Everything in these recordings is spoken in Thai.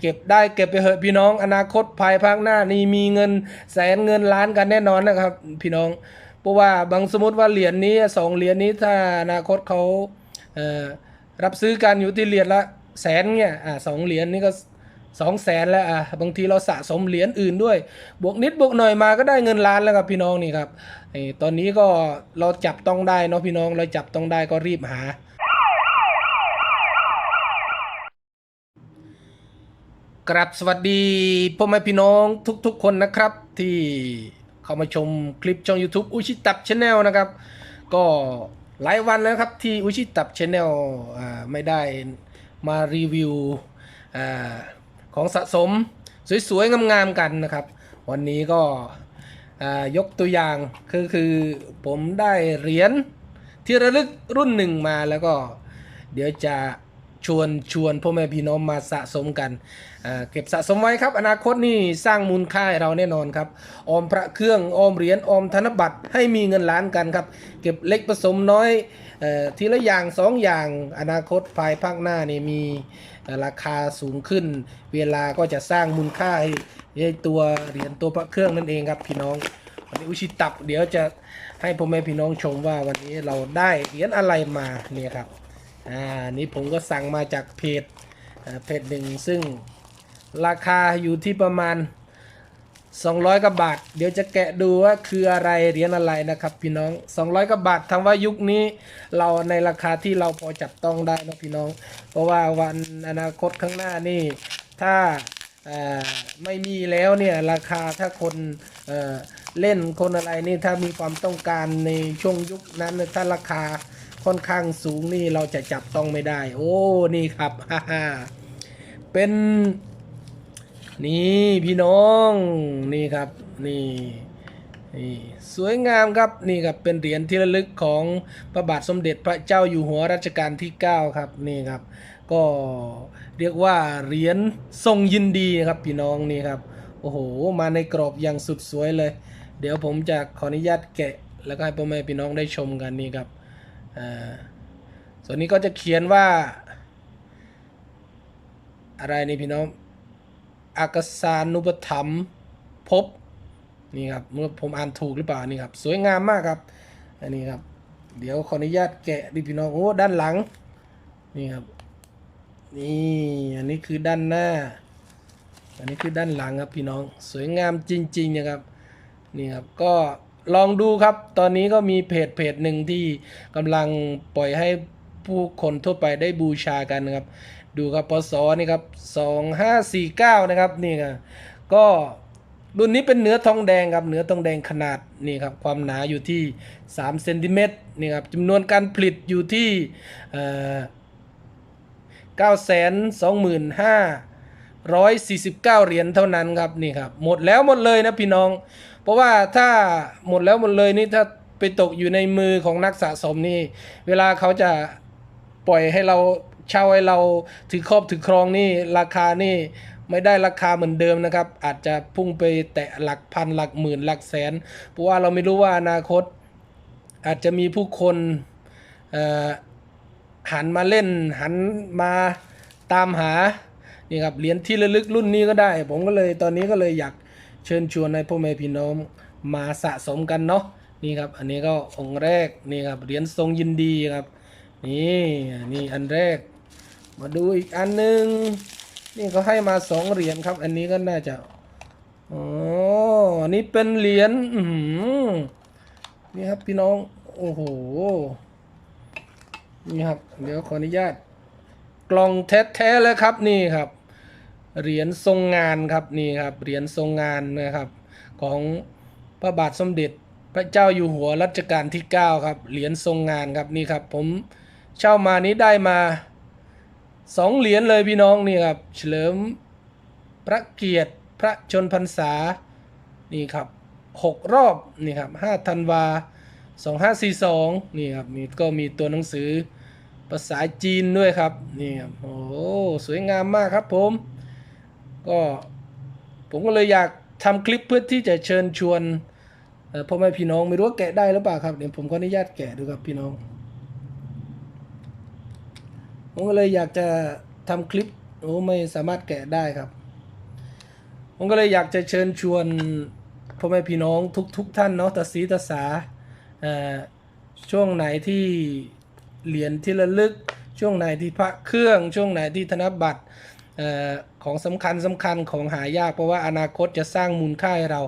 เก็บได้เก็บไปเหอะพี่น้องอนาคตภายภาคหน้านี่มีเงินแสนเงินล้านกันแน่นอนนะครับ พี่น้อง เพราะว่าบางสมมติว่าเหรียญนี้สองเหรียญนี้ถ้าอนาคตเขาเรับซื้อกันอยู่ที่เหรียญละแสนเนี่ยอ่าสองเหรียญนี่ก็สองแสนแล้วอะบางทีเราสะสมเหรียญอื่นด้วย บวกนิดบวกหน่อยมาก็ได้เงินล้านแล้วครับพี่น้องนี่ครับไอ้ตอนนี้ก็เราจับต้องได้เนาะพี่น้องเราจับต้องได้ก็รีบหา กราบสวัสดีพ่อแม่พี่น้องทุกๆคนนะครับที่เข้ามาชมคลิปช่อง YouTube อุชิตับชาแนลนะครับ ก็หลายวันแล้วครับที่อุชิตับชาแนลไม่ได้มารีวิวอของสะสมสวยๆ งามๆกันนะครับ วันนี้ก็ยกตัวอย่างคือคือผมได้เหรียญที่ระลึกรุ่นหนึ่งมาแล้วก็เดี๋ยวจะ ชวนชวนพ่อแม่พี่น้องมาสะสมกัน เก็บสะสมไว้ครับ อนาคตนี่สร้างมูลค่าให้เราแน่นอนครับ ออมพระเครื่องออมเหรียญออมธนบัตรให้มีเงินล้านกันครับ เก็บเล็กผสมน้อยออทีละอย่างสองอย่างอนาคตภายภาคหน้านี่มีราคาสูงขึ้น เวลาก็จะสร้างมูลค่าให้ให้ตัวเหรียญตัวพระเครื่องนั่นเองครับพี่น้องวันนี้อุชิตับเดี๋ยวจะให้พ่อแม่พี่น้องชมว่าวันนี้เราได้เหรียญอะไรมาเนี่ยครับ อ่านี่ผมก็สั่งมาจากเพจเพจหนึ่งซึ่งราคาอยู่ที่ประมาณ 200กว่าบาท เดี๋ยวจะแกะดูว่าคืออะไรเหรียญอะไรนะครับ พี่น้อง 200กว่าบาททำว่ายุคนี้เราในราคาที่เราพอจับต้องได้นะพี่น้อง เพราะว่าวันอนาคตข้างหน้านี่ถ้าไม่มีแล้วเนี่ยราคาถ้าคนเเล่นคนอะไรนี่ถ้ามีความต้องการในช่วงยุคนั้นถ้าราคา ค่อนข้างสูงนี่เราจะจับต้องไม่ได้ โอ้นี่ครับฮ่าฮเป็น นี่พี่น้องนี่ครับนี่นี่สวยงามครับนี่ครับเป็นเหรียญที่ระลึกของพระบาทสมเด็จพระเจ้าอยู่หัวรัชกาลที่ 9 ครับนี่ครับ ก็เรียกว่าเหรียญทรงยินดีครับพี่น้องนี่ครับโอ้โหมาในกรอบอย่างสุดสวยเลย เดี๋ยวผมจะขออนุญาตแกะ แล้วก็ให้พ่อแม่พี่น้องได้ชมกันนี่ครับ ส่วนนี้ก็จะเขียนว่า อะไรนี่พี่น้องอากสานุปถัมภ์ภพนี่ครับเมื่อผมอ่านถูกหรือเปล่านี่ครับ สวยงามมากครับอันนี้ครับ เดี๋ยวขออนุญาตแกะดิพี่น้องโอ้ด้านหลังนี่ครับนี่อันนี้คือด้านหน้า อันนี้คือด้านหลังครับพี่น้อง สวยงามจริงๆนะครับนี่ครับก็ ลองดูครับ ตอนนี้ก็มีเพจเพจหนึ่งที่กำลังปล่อยให้ผู้คนทั่วไปได้บูชากันนะครับ ดูครับพศนี่ครับ2549 นะครับนี่ครับก็รุ่นนี้เป็นเนื้อทองแดงครับเนื้อทองแดงขนาดนี่ครับความหนาอยู่ที่3เซนติเมตรนี่ครับจำนวนการผลิตอยู่ที่เอ่อ925 149 เหรียญเท่านั้นครับนี่ครับหมดแล้วหมดเลยนะพี่น้อง เพราะว่าถ้าหมดแล้วหมดเลยนี่ถ้าไปตกอยู่ในมือของนักสะสมนี่ เวลาเขาจะปล่อยให้เราเช่าให้เราถือครอบถือครองนี่ราคานี่ไม่ได้ราคาเหมือนเดิมนะครับ อาจจะพุ่งไปแตะหลักพันหลักหมื่นหลักแสน เพราะว่าเราไม่รู้ว่าอนาคต อาจจะมีผู้คนหันมาเล่นหันมาตามหานี่ครับเหรียญที่ระลึกรุ่นนี้ก็ได้ ผมก็เลยตอนนี้ก็เลยอยาก เชิญชวนให้พ่อแม่พี่น้องมาสะสมกันเนาะนี่ครับ อันนี้ก็องค์แรกนี่ครับเหรียญทรงยินดีครับ นี่นี่อันแรก มาดูอีกอันหนึ่งนี่เขาให้มาสองเหรียญครับ อันนี้ก็น่าจะอ๋ออนี้เป็นเหรียญอืนี่ครับพี่น้องโอ้โหนี่ครับ เดี๋ยวขออนุญาตกล่องแท้ๆเลยครับนี่ครับ เหรียญทรงงานครับนี่ครับเหรียญทรงงานนะครับ ของพระบาทสมเด็จพระเจ้าอยู่หัวรัชกาลที่ 9 ครับเหรียญทรงงานครับนี่ครับ ผมเช่ามานี้ได้มาสองเหรียญเลยพี่น้องนี่ครับเฉลิมพระเกียรติพระชนพรรษานี่ครับหกรอบนี่ครับห้าธันวาสองห้าสี่สองนี่ครับมีก็มีตัวหนังสือภาษาจีนด้วยครับนี่ครับโอ้สวยงามมากครับผม ก็ผมก็เลยอยากทำคลิปเพื่อที่จะเชิญชวนพ่อแม่พี่น้องไม่รู้ว่าแกะได้หรือเปล่าครับเดี๋ยวผมขออนุญาตแกะดูครับพี่น้อง ผมก็เลยอยากจะทำคลิปโอ้ไม่สามารถแกะได้ครับ ผมก็เลยอยากจะเชิญชวนพ่อแม่พี่น้องทุกทุกๆท่านเนาะตาสีตาสาช่วงไหนที่เหรียญที่ระลึก ช่วงไหนที่พระเครื่อง ช่วงไหนที่ธนบัตร ของสำคัญสำคัญของหายากเพราะว่าอนาคตจะสร้างมูลค่าให้เรา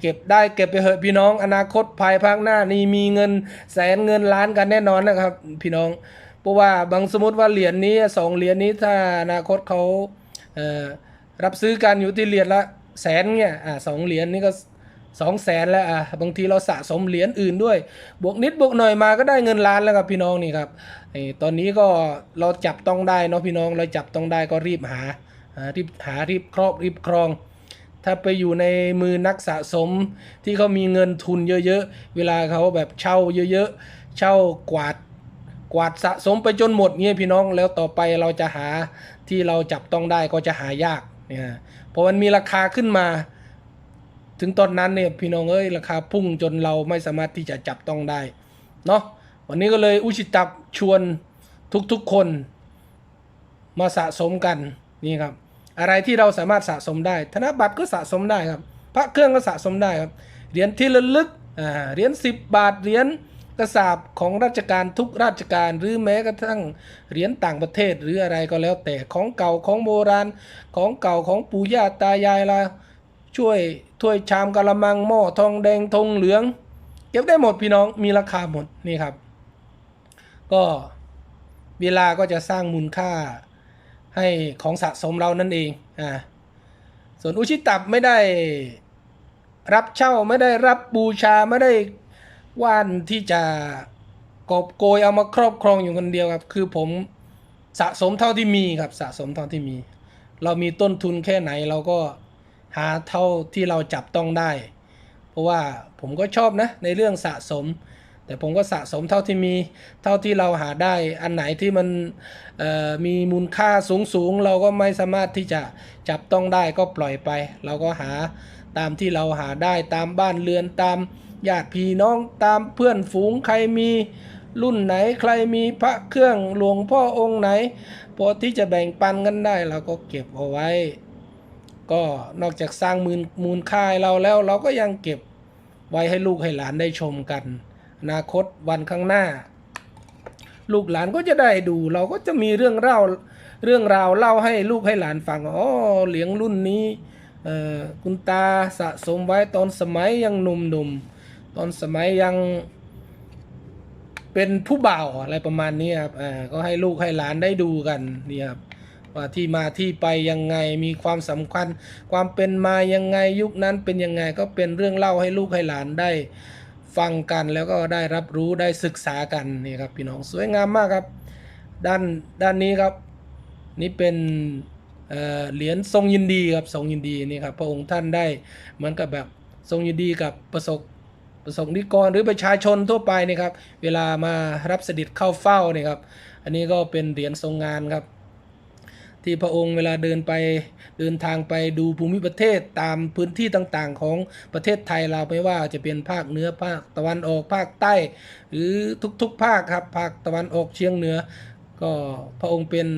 เก็บได้เก็บไปเหอะพี่น้องอนาคตภายภาคหน้านี่มีเงินแสนเงินล้านกันแน่นอนนะครับ พี่น้อง เพราะว่าบางสมมติว่าเหรียญนี้สองเหรียญนี้ถ้าอนาคตเขาเรับซื้อกันอยู่ที่เหรียญละแสนเนี่ยอ่าสองเหรียญนี่ก็สองแสนแล้วอะบางทีเราสะสมเหรียญอื่นด้วย บวกนิดบวกหน่อยมาก็ได้เงินล้านแล้วครับพี่น้องนี่ครับไอ้ตอนนี้ก็เราจับต้องได้เนาะพี่น้องเราจับต้องได้ก็รีบหา รีบหารีบครอบรีบครอง ถ้าไปอยู่ในมือนักสะสมที่เขามีเงินทุนเยอะๆ เวลาเขาแบบเช่าเยอะๆ เช่ากวาดกวาดสะสมไปจนหมดเงี้ยพี่น้องแล้วต่อไปเราจะหาที่เราจับต้องได้ก็จะหายากเนี่ยพราะมันมีราคาขึ้นมา ถึงตอนนั้นเนี่ยพี่น้องเอ้ยราคาพุ่งจนเราไม่สามารถที่จะจับต้องได้เนาะวันนี้ก็เลยอุชิตับชวนทุกๆคนมาสะสมกัน นี่ครับ อะไรที่เราสามารถสะสมได้ ธนบัตรก็สะสมได้ครับ พระเครื่องก็สะสมได้ครับ เหรียญที่ระลึกเหรียญสิบบาท เหรียญกระสาบของราชการทุกราชการ หรือแม้กระทั่งเหรียญต่างประเทศหรืออะไรก็แล้วแต่ของเก่าของโบราณ ของเก่าของปู่ย่าตายายเราช่วยถ้วยชามกะละมังหม้อทองแดงทองเหลือง เก็บได้หมดพี่น้องมีราคาหมดนี่ครับ ก็เวลาก็จะสร้างมูลค่า ให้ของสะสมเรานั่นเองอ่าส่วนอุชิตับไม่ได้รับเช่าไม่ได้รับบูชาไม่ได้ว่านที่จะกอบโกยเอามาครอบครองอยู่คนเดียวครับ คือผมสะสมเท่าที่มีครับสะสมเท่าที่มี เรามีต้นทุนแค่ไหนเราก็หาเท่าที่เราจับต้องได้ เพราะว่าผมก็ชอบนะในเรื่องสะสม แต่ผมก็สะสมเท่าที่มีเท่าที่เราหาได้อันไหนที่มันมีมูลค่าสูงสูงเราก็ไม่สามารถที่จะจับต้องได้ก็ปล่อยไป เราก็หาตามที่เราหาได้ตามบ้านเรือนตามญาติพี่น้องตามเพื่อนฝูงใครมีรุ่นไหนใครมีพระเครื่องหลวงพ่อองค์ไหนพอที่จะแบ่งปันกันได้เราก็เก็บเอาไว้ ก็นอกจากสร้างมูลมูลค่าเราแล้วเราก็ยังเก็บไว้ให้ลูกให้หลานได้ชมกัน อนาคตวันข้างหน้า ลูกหลานก็จะได้ดู เราก็จะมีเรื่องเล่าเรื่องราวเล่าให้ลูกให้หลานฟังอ๋อเหลียงรุ่นนี้คุณตาสะสมไว้ตอนสมัยยังหนุ่มๆตอนสมัยยังเป็นผู้บ่าวอะไรประมาณนี้ครับอ่าก็ให้ลูกให้หลานได้ดูกันนี่ครับว่าที่มาที่ไปยังไงมีความสำคัญ ความเป็นมายังไงยุคนั้นเป็นยังไงก็เป็นเรื่องเล่าให้ลูกให้หลานได้ ฟังกันแล้วก็ได้รับรู้ได้ศึกษากันนี่ครับพี่น้องสวยงามมากครับ ด้านด้านนี้ครับ นี่เป็นเเหรียญทรงยินดีครับทรงยินดีนี่ครับพระองค์ท่านได้เหมือนกับแบบทรงยินดีกับประสบประสงค์นิกรหรือประชาชนทั่วไปนี่ครับเวลามารับเสด็จเข้าเฝ้านี่ครับอันนี้ก็เป็นเหรียญทรงงานครับ ที่พระองค์เวลาเดินไปเดินทางไปดูภูมิประเทศตามพื้นที่ต่างๆ ของประเทศไทยเราไม่ว่าจะเป็นภาคเหนือภาคตะวันออกภาคใต้ หรือทุกๆภาคครับภาคตะวันออกเฉียงเหนือ ก็พระองค์เป็น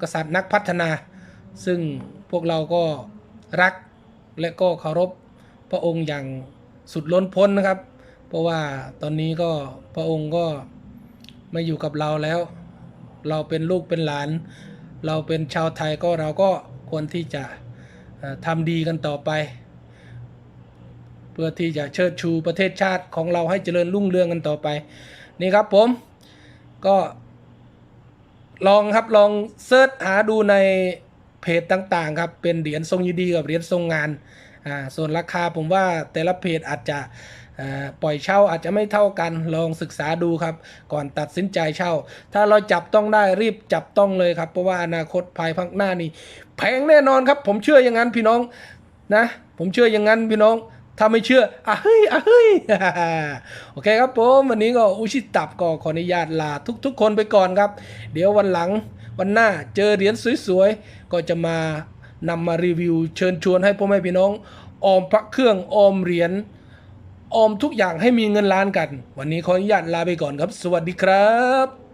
กษัตริย์นักพัฒนา ซึ่งพวกเราก็รักและก็เคารพพระองค์อย่างสุดล้นพ้นนะครับ เพราะว่าตอนนี้ก็พระองค์ก็ไม่อยู่กับเราแล้ว เราเป็นลูกเป็นหลาน เราเป็นชาวไทยก็เราก็ควรที่จะทำดีกันต่อไป เพื่อที่จะเชิดชูประเทศชาติของเราให้เจริญรุ่งเรืองกันต่อไป นี่ครับผมก็ลองครับลองเซิร์ชหาดูในเพจต่างๆครับเป็นเหรียญทรงยินดีกับเหรียญทรงงานอ่าส่วนราคาผมว่าแต่ละเพจอาจจะ ปล่อยเช่าอาจจะไม่เท่ากันลองศึกษาดูครับ ก่อนตัดสินใจเช่า ถ้าเราจับต้องได้รีบจับต้องเลยครับ เพราะว่าอนาคตภายภาคหน้านี่แพงแน่นอนครับ ผมเชื่ออย่างนั้นพี่น้องนะ ผมเชื่ออย่างนั้นพี่น้องถ้าไม่เชื่ออะเฮ้ยอะเฮ้ย โอเคครับผม วันนี้ก็อุชิตับก็ขออนุญาตลาทุกๆ คนไปก่อนครับ เดี๋ยววันหลังวันหน้าเจอเหรียญสวยๆ ก็จะมานำมารีวิวเชิญชวนให้พ่อแม่พี่น้อง ออมพระเครื่องออมเหรียญ ออมทุกอย่างให้มีเงินล้านกัน วันนี้ขออนุญาตลาไปก่อนครับ สวัสดีครับ